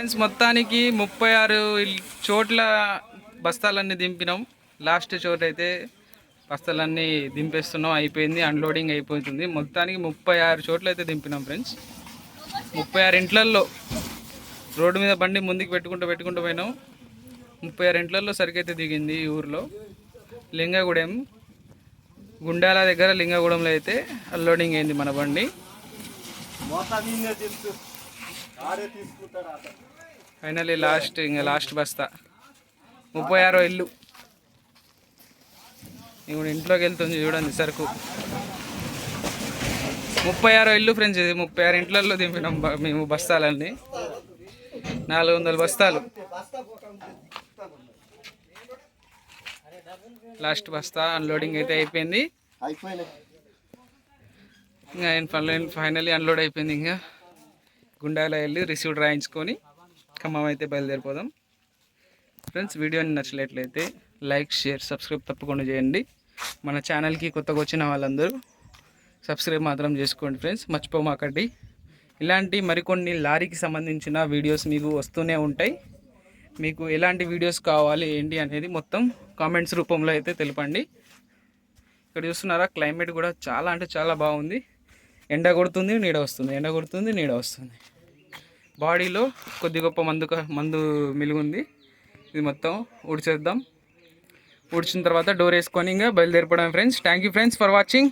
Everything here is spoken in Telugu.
ఫ్రెండ్స్ మొత్తానికి ముప్పై ఆరు చోట్ల బస్తాలన్నీ దింపినాం. లాస్ట్ చోట అయితే బస్తాలన్నీ దింపేస్తున్నాం. అయిపోయింది అన్లోడింగ్ అయిపోతుంది. మొత్తానికి ముప్పై ఆరు చోట్ల అయితే దింపినాం ఫ్రెండ్స్ ముప్పై ఆరు ఇంట్లల్లో రోడ్డు మీద బండి ముందుకు పెట్టుకుంటూ పెట్టుకుంటూ పోయినాం. ముప్పై ఆరు ఇంట్లల్లో సరికైతే దిగింది ఈ ఊర్లో. లింగగూడెం గుండాల దగ్గర లింగగూడెంలో అయితే అన్లోడింగ్ అయింది మన బండి. ఫైనల్లీ లాస్ట్ ఇంకా లాస్ట్ బస్తా. ముప్పై ఆరో ఇల్లు. ఇప్పుడు ఇంట్లోకి వెళ్తుంది చూడండి సరుకు. ముప్పై ఆరో ఇల్లు ఫ్రెండ్స్ ఇది. ముప్పై ఆరు ఇంట్లలో దింపినాం మేము బస్తాలన్నీ. నాలుగు వందల బస్తాలు. లాస్ట్ బస్తా అన్లోడింగ్ అయితే అయిపోయింది. ఇంకా ఫైనల్లీ అన్లోడ్ అయిపోయింది ఇంకా గుండాలో వెళ్ళి రిసీవ్డ్ రాయించుకొని ఖమ్మం అయితే బయలుదేరిపోదాం. ఫ్రెండ్స్ వీడియోని నచ్చినట్లయితే లైక్ షేర్ సబ్స్క్రైబ్ తప్పకుండా చేయండి. మన ఛానల్కి కొత్తగా వచ్చిన వాళ్ళందరూ సబ్స్క్రైబ్ మాత్రం చేసుకోండి ఫ్రెండ్స్. మర్చిపోమాకండి. ఇలాంటి మరికొన్ని లారీకి సంబంధించిన వీడియోస్ మీకు వస్తూనే ఉంటాయి. మీకు ఎలాంటి వీడియోస్ కావాలి ఏంటి అనేది మొత్తం కామెంట్స్ రూపంలో అయితే తెలపండి. ఇక్కడ చూస్తున్నారా క్లైమేట్ కూడా చాలా అంటే చాలా బాగుంది. ఎండ కొడుతుంది నీడ వస్తుంది. ఎండ కొడుతుంది నీడ వస్తుంది. బాడీలో కొద్ది గొప్ప మందు మందు మిలుగుంది. ఇది మొత్తం ఊడ్చేద్దాం. ఊడ్చిన తర్వాత డోర్ వేసుకొని ఇంకా బయలుదేరిపోవడం friends thank you friends for watching